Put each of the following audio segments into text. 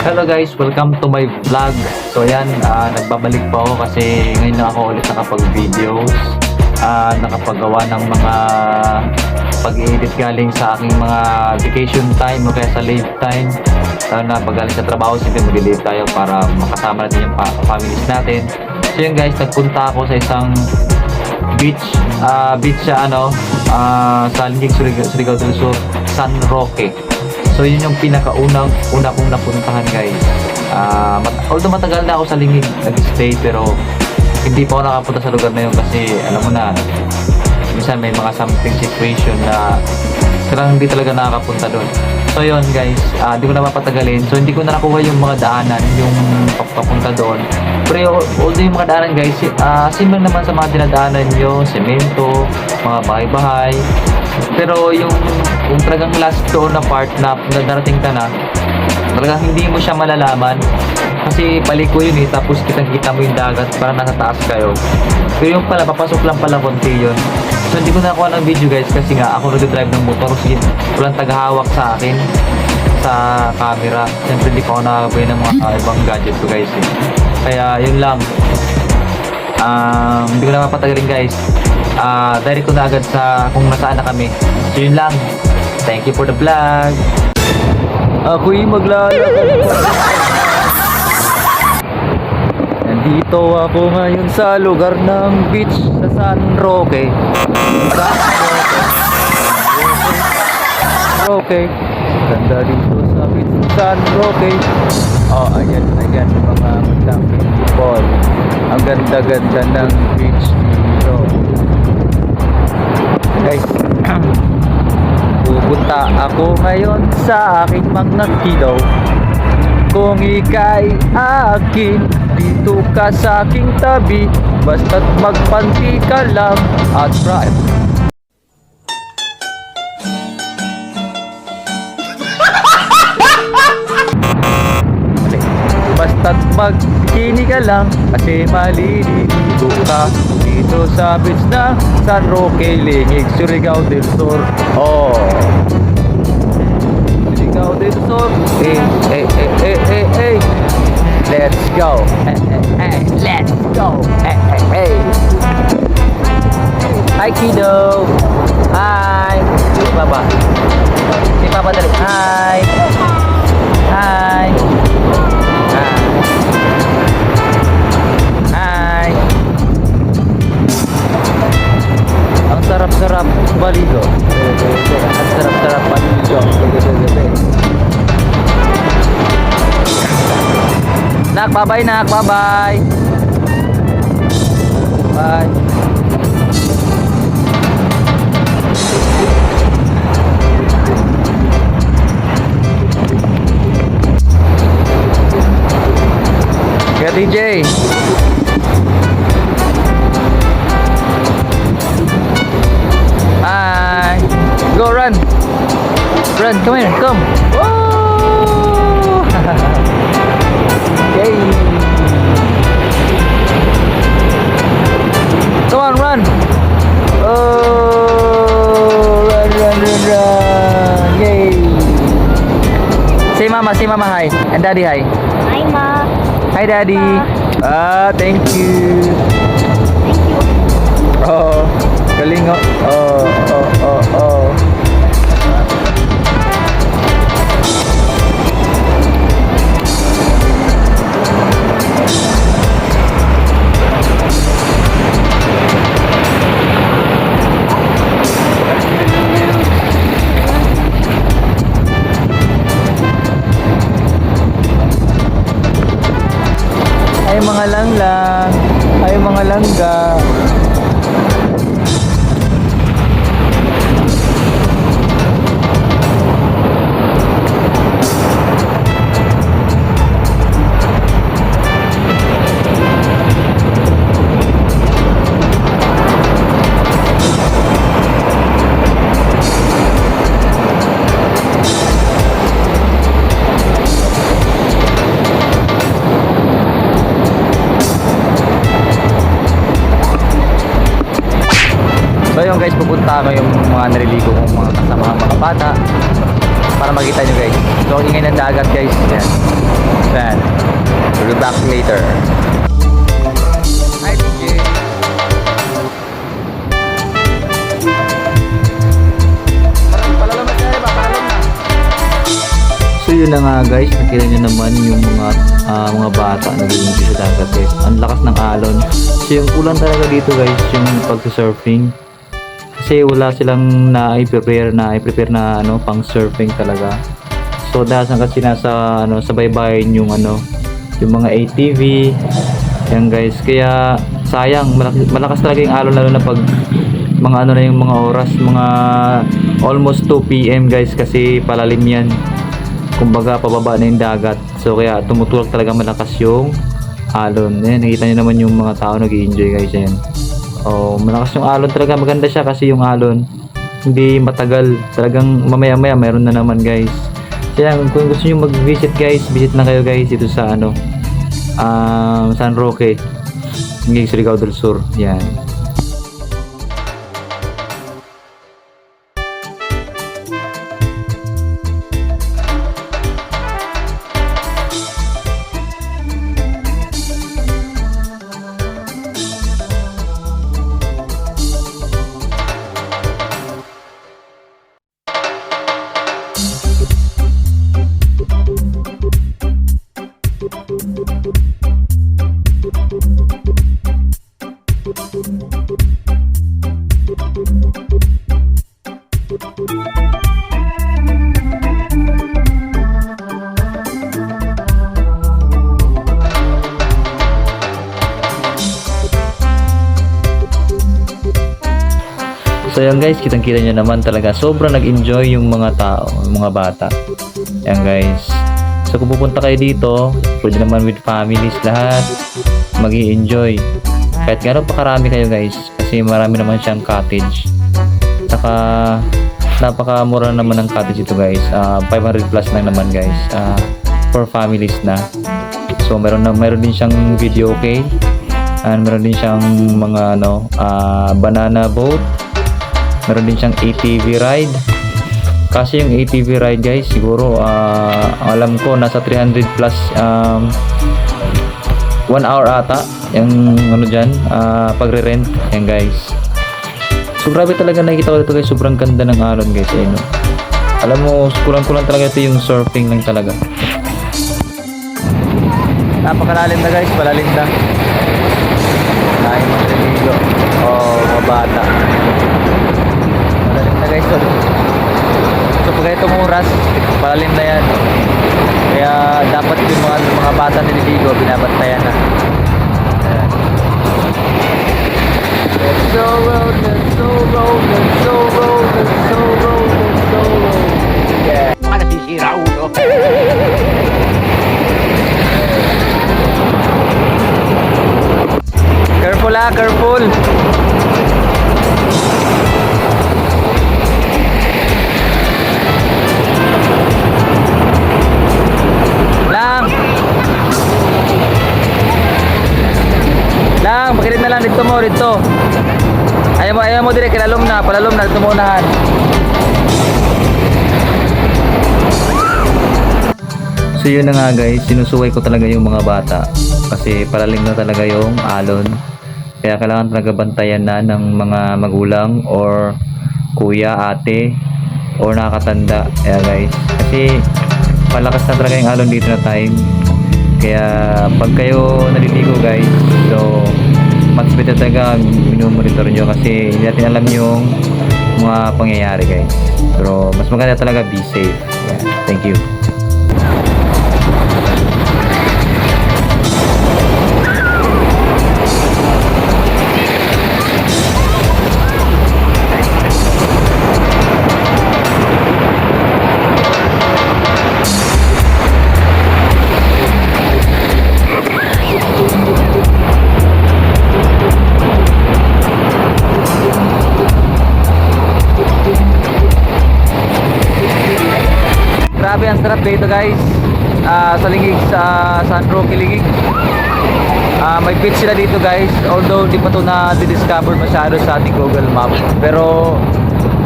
Hello guys, welcome to my vlog. So ayan, ah, nagbabalik po ako kasi ngayon lang ako ulit nakapag-videos. Ah, nakapagawa ng mga pag-edit galing sa aking mga vacation time o kaya sa leave time. Lalo na pag sa trabaho, siyempre mag-leave tayo para makasama natin yung pa- families natin. So yun guys, nagpunta ako sa isang beach ah beach sa ano ah sa Lingig Surigao del Sur San Roque so yun yung pinakaunang una kong napuntahan guys. Ah mat- although matagal na ako sa Lingig nag-stay pero hindi pa ako nakapunta sa lugar na yun kasi alam mo na minsan may mga something situation na parang hindi talaga nakakapunta doon. So yun guys. Ah, hindi ko na mapatagalin. So hindi ko na nakuha yung mga daanan yung pap- papunta doon. Pero although yung mga daanan guys ah similar naman sa mga dinadaanan nyo semento mga bahay-bahay pero yung yung talagang last doon na part na, na darating ka na talagang hindi mo siya malalaman. Kasi paliko yun eh tapos kitang kita mo yung dagat parang nasa taas kayo. Pero yung pala papasok lang pala konti yun. So hindi ko nakuha ng video guys kasi nga ako nag-drive ng motor kasi walang tagahawak sa akin sa camera. Siyempre hindi ko ako nakakabay ng mga ah, ibang gadget ko guys eh. kaya yun lang um, hindi ko na mapatagalin guys Ah, direct ko na agad sa kung nasaan na kami so yun lang thank you for the vlog ako'y maglalakad Nandito ako ngayon sa lugar ng beach sa San Roque. San Roque. Roque. Ganda dito sa beach sa San Roque. Oh, ayan, ayan mga magdaming people. Ganda-ganda ng beach dito. Guys, pupunta ako ngayon sa aking mga. Kung ika'y akin, dito ka sa aking tabi Basta't magpanti ka lang at drive Basta't magbikini ka lang kasi maliligo ka. Dito sa beach ng San Roque, Lingig, Surigao del Sur. Oh. Surigao del Sur. Eh, eh, eh, eh, eh, eh. Let's go. Eh, eh, eh, Let's go. Eh, eh, eh. Hi kiddo Hi. Si Papa Si Papa dali Hi Hi baligo Ang sarap-sarap baligo Nak, bye-bye nak, bye-bye. Bye. Kaya 300 run. Yay! Say mama, say mama hi. And daddy hi. Hi ma. Hi daddy. Ah, thank you. Thank you. Oh, galing oh. Oh, oh, oh, oh. Ingay ng dagat guys. Yan. back later. Hi, DJ. So yun na nga guys, nakita nyo naman yung mga ah, mga bata na nag sa dagat guys. Ang lakas ng alon. So yung kulang talaga dito guys, yung pag-surfing. Kasi wala silang na-prepare na i-prepare na ano, pang surfing talaga. So dahil sa kasi nasa ano, sa baybayin yung ano, yung mga ATV. Yan guys, kaya sayang malakas, malakas talaga yung alon lalo na pag mga ano na yung mga oras, mga almost 2 PM guys kasi palalim yan. Kumbaga pababa na yung dagat. So kaya tumutulak talaga malakas yung alon. Ayan nakita nyo naman yung mga tao nag enjoy guys. Ayan. Oh malakas yung alon talaga. Maganda siya kasi yung alon hindi matagal. Talagang mamaya maya meron na naman guys kaya kung gusto nyo mag visit guys visit na kayo guys dito sa ano um, San Roque ng Surigao del Sur. Yan So yan guys, kitang-kita nyo naman talaga sobrang nag-enjoy yung mga tao, yung mga bata. Yan guys. So kung pupunta kayo dito, pwede naman with families lahat. mag enjoy Kahit gano'n pa karami kayo guys, kasi marami naman siyang cottage. Saka napakamura naman ng cottage ito guys. Ah, 500 plus lang naman guys. Ah, for families na. So meron na meron din siyang video okay. And meron din siyang mga ano, ah, banana boat meron din siyang ATV ride. Kasi yung ATV ride guys siguro ang alam ko nasa 300 plus um, 1 hour ata yung ano dyan ah, pagre-rent. Yan guys. So grabe talaga nakikita ko dito guys. Sobrang ganda ng alon guys. Eh, no? alam mo kulang-kulang talaga ito yung surfing lang talaga. Napakalalim na guys. Palalim na. Dahil mga naliligo o mga bata guys to. So pag itong oras, palalim na yan. Kaya dapat yung mga, mga bata nililigo, binabantayan na. Ayan. Let's go road, let's go road, go dito. Ayaw mo, ayaw mo dire kilalom na, palalom na, dito mo unahan. So yun na nga guys, sinusuway ko talaga yung mga bata kasi palalim na talaga yung alon. Kaya kailangan talaga bantayan na ng mga magulang or kuya, ate or nakakatanda. Kaya guys, kasi malakas na talaga yung alon dito na time. Kaya pag kayo naliligo guys, better talaga minumonitor nyo kasi hindi natin alam yung mga pangyayari guys. Pero mas maganda talaga be safe. Yeah, thank you. Sarap dito guys. Ah, sa Lingig sa San Roque Lingig. Ah, may beach sila dito guys. Although di pa to na discover masyado sa ating Google Map. Pero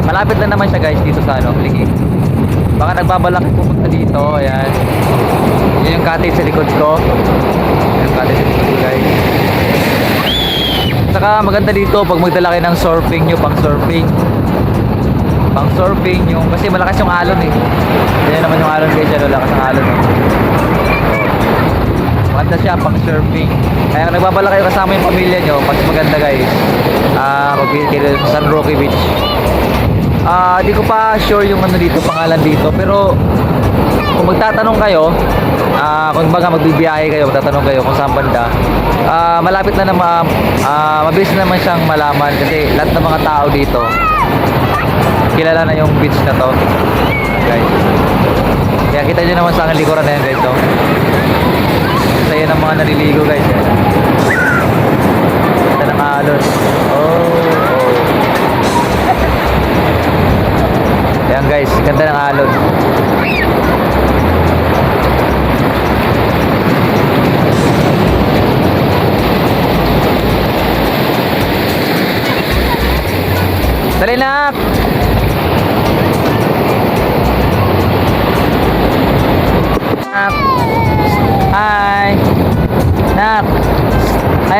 malapit lang naman siya guys dito sa ano, Lingig. Baka nagbabalak pumunta dito. Ayan. Yun yung cottage sa likod ko. Yung cottage sa likod ko guys. Saka maganda dito pag magdala kayo ng surfing nyo, pang surfing. Pang surfing yung, kasi malakas yung alon eh. Yan naman yung alon guys, yan, malakas ang alon. Eh. Maganda siya pang surfing. Kaya kung nagbabala kayo kasama yung pamilya nyo, mas maganda guys. Ah, uh, sa San Roque Beach. Ah, di ko pa sure yung ano dito, pangalan dito, pero kung magtatanong kayo, ah, kung baga magbibiyahe kayo, magtatanong kayo kung saan banda, ah, malapit na naman, ah, mabilis naman siyang malaman kasi lahat ng mga tao dito, kilala na yung beach na to. Guys. Kaya kita nyo naman sa akin likuran na yan guys, oh. Saya ng mga naliligo guys, eh. Ng alon. Oh, oh. Ayan guys, ganda ng alon. Dali nak!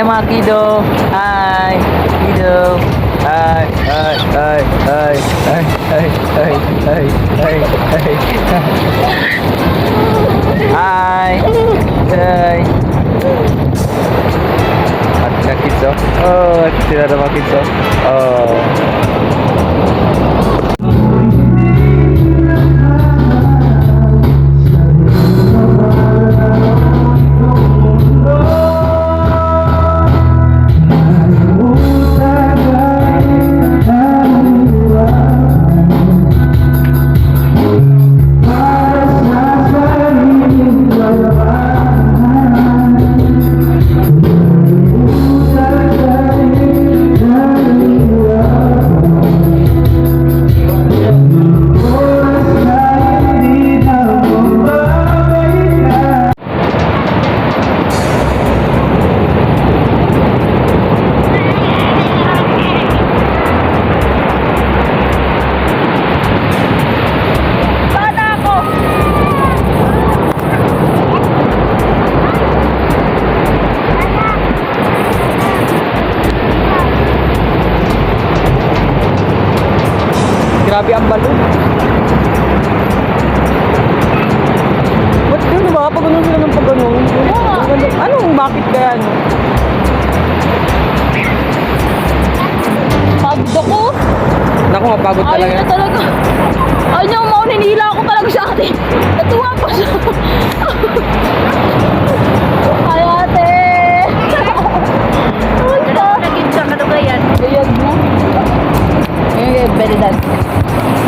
Mga kido! Hi! Kido! Hi! Hi! Hi! Hi! Hi! Hi! Hi! Hi! Hi! Hi! Hi! At na kids oh. Oh, at sila na mga kids oh. Oh. Grabe ang balo. Ba't yun, diba? makapagano'n sila ng pagano'n? Anong bakit kaya? Ano? Pagdo ko. Naku, mapagod talaga. Ayaw na talaga. Ayaw niya umaon, hinihila ako talaga siya ate. Natuwa pa siya. Ay ate. Ano na naging siya? Ano ba yan? Gayag mo. blood